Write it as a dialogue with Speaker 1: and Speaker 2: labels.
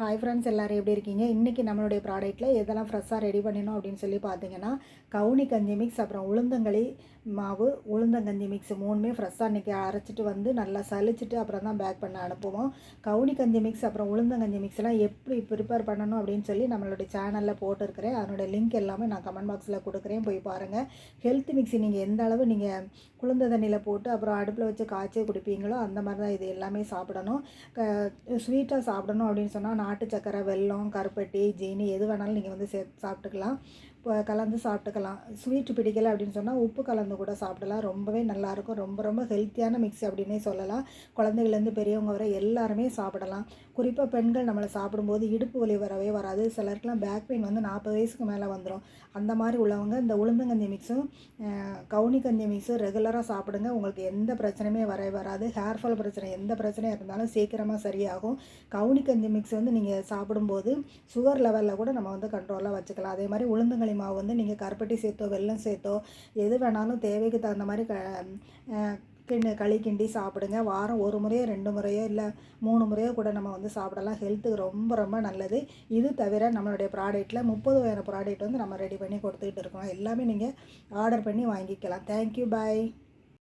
Speaker 1: Hi friends எல்லோரும் எப்படி இருக்கீங்க? இன்றைக்கி நம்மளுடைய ப்ராடக்ட்டில் எதெல்லாம் ஃப்ரெஷ்ஷாக ரெடி பண்ணணும் அப்படின்னு சொல்லி பார்த்தீங்கன்னா கவுனி கஞ்சி மிக்ஸ் அப்புறம் உளுந்தங்களி மாவு உளுந்தங்கஞ்சி மிக்ஸ் மூணுமே ஃப்ரெஷ்ஷாக இன்றைக்கி அரைச்சிட்டு வந்து நல்லா சலிச்சிட்டு அப்புறம் தான் பேக் பண்ண அனுப்புவோம். கவுனி கஞ்சி மிக்ஸ் அப்புறம் உளுந்தங்கஞ்சி மிக்ஸ்லாம் எப்படி ப்ரிப்பேர் பண்ணணும் அப்படின்னு சொல்லி நம்மளுடைய சேனலில் போட்டிருக்கிறேன். அதனுடைய லிங்க் எல்லாமே நான் கமெண்ட் பாக்ஸில் கொடுக்குறேன். போய் பாருங்கள் ஹெல்த் மிக்ஸி நீங்கள் எந்த அளவு நீங்கள் குளிர்ந்த தண்ணியில் போட்டு அப்புறம் அடுப்பில் வச்சு காய்ச்சி குடிப்பீங்களோ அந்த மாதிரி தான் இது எல்லாமே சாப்பிடணும். க ஸ்வீட்டாக சாப்பிடணும் அப்படின்னு சொன்னால் நாட்டு சக்கரை வெல்லம் கருப்பட்டி ஜீனி எது வேணாலும் நீங்கள் வந்து சே சாப்பிட்டுக்கலாம். கலந்து சாப்பிட்டுக்கலாம். ஸ்வீட்டு பிடிக்கலை அப்படின்னு சொன்னால் உப்பு கலந்து கூட சாப்பிடலாம். ரொம்பவே நல்லாயிருக்கும். ரொம்ப ரொம்ப ஹெல்த்தியான மிக்ஸ் அப்படின்னே சொல்லலாம். குழந்தைகள்லேருந்து பெரியவங்க வரை எல்லாருமே சாப்பிடலாம். குறிப்பாக பெண்கள் நம்மளை சாப்பிடும்போது இடுப்பு வலி வரவே வராது. சிலருக்குலாம் பேக் பெயின் வந்து நாற்பது வயசுக்கு மேலே வந்துடும் அந்த மாதிரி உள்ளவங்க இந்த உளுந்தங்கஞ்சி மிக்ஸும் கவுனி கஞ்சி மிக்ஸும் ரெகுலராக சாப்பிடுங்க. உங்களுக்கு எந்த பிரச்சனையுமே வரவே வராது. ஹேர் ஃபால் பிரச்சனை எந்த பிரச்சனையாக இருந்தாலும் சீக்கிரமாக சரியாகும். கவுனி கஞ்சி மிக்ஸ் வந்து நீங்கள் சாப்பிடும்போது சுகர் லெவலில் கூட நம்ம வந்து கண்ட்ரோலாக வச்சுக்கலாம். அதே மாதிரி உளுந்தங்களி மாவு வந்து நீங்கள் கருப்பட்டி சேர்த்தோ வெல்லம் சேர்த்தோ எது வேணாலும் தேவைக்கு தகுந்த மாதிரி க கிண்டு களி கிண்டி சாப்பிடுங்க. வாரம் ஒரு முறையோ ரெண்டு முறையோ இல்லை மூணு முறையோ கூட நம்ம வந்து சாப்பிடலாம். ஹெல்த்துக்கு ரொம்ப ரொம்ப நல்லது. இது தவிர நம்மளுடைய ப்ராடக்ட்டில் முப்பது வகையான ப்ராடக்ட் வந்து நம்ம ரெடி பண்ணி கொடுத்துக்கிட்டு இருக்கோம் எல்லாமே நீங்கள் ஆர்டர் பண்ணி வாங்கிக்கலாம். Thank you. பாய்.